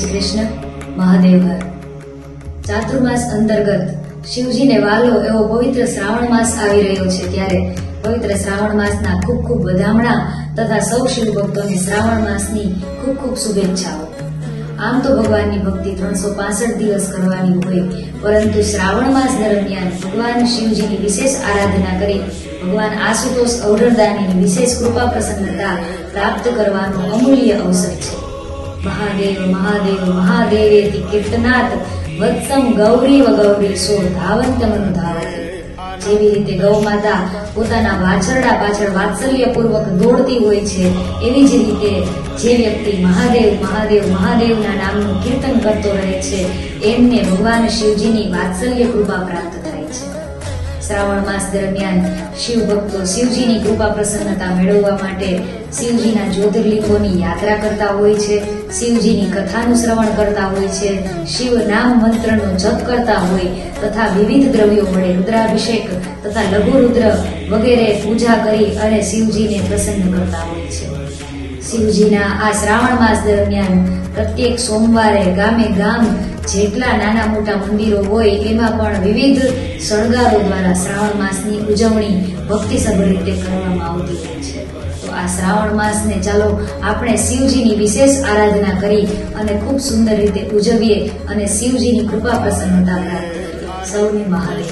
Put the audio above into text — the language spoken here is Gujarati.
કૃષ્ણ મહાદેવ હર ચાતુર્માસ અંતર્ગત શિવજીને વાલો એવો પવિત્ર શ્રાવણ માસ આવી રહ્યો છે ત્યારે પવિત્ર શ્રાવણ માસના ખૂબ ખૂબ વધામણા તથા સૌ શિવ ભક્તોને શ્રાવણ માસની ખૂબ ખૂબ શુભેચ્છાઓ. આમ તો ભગવાનની ભક્તિ ત્રણસો પાસઠ દિવસ કરવાની હોય, પરંતુ શ્રાવણ માસ દરમિયાન ભગવાન શિવજીની વિશેષ આરાધના કરી ભગવાન આશુતોષ અવઢરદાનીની વિશેષ કૃપા પ્રસન્નતા પ્રાપ્ત કરવાનો અમૂલ્ય અવસર છે. મહાદેવ મહાદેવ મહાદેવેતિ કીર્તનાથ, વત્સમ ગૌરી ગૌરી સો ધાવંતમનું ધાવતે જેવી રીતે ગૌ માતા પોતાના વાછરડા પાછળ વાત્સલ્યપૂર્વક દોડતી હોય છે, એવી જ રીતે જે વ્યક્તિ મહાદેવ મહાદેવ, મહાદેવના નામનું કીર્તન કરતો રહે છે, એમને ભગવાન શિવજીની વાત્સલ્ય કૃપા પ્રાપ્ત થાય છે. શ્રાવણ માસ દરમિયાન શિવ ભક્તો શિવજીની કૃપા પ્રસન્નતા મેળવવા માટે શિવજીના જ્યોતિર્લિંગોની યાત્રા કરતા હોય છે, શિવજીની કથાનું શ્રવણ કરતા હોય છે, શિવ નામ મંત્રનો જપ કરતા હોય તથા વિવિધ દ્રવ્યો વડે રુદ્રાભિષેક તથા લઘુ રુદ્ર વગેરે પૂજા કરી અને શિવજીને પ્રસન્ન કરતા હોય છે. શિવજીના આ શ્રાવણ માસ દરમિયાન પ્રત્યેક સોમવારે ગામે ગામ જેટલા નાના મોટા મંદિરો હોય એમાં પણ વિવિધ શણગારો દ્વારા શ્રાવણ માસની ઉજવણી ભક્તિસભર રીતે કરવામાં આવતી હોય છે. તો આ શ્રાવણ માસને ચાલો આપણે શિવજીની વિશેષ આરાધના કરી અને ખૂબ સુંદર રીતે ઉજવીએ અને શિવજીની કૃપા પ્રસન્નતા પ્રાપ્ત કરીએ. સૌને મહાદેવ.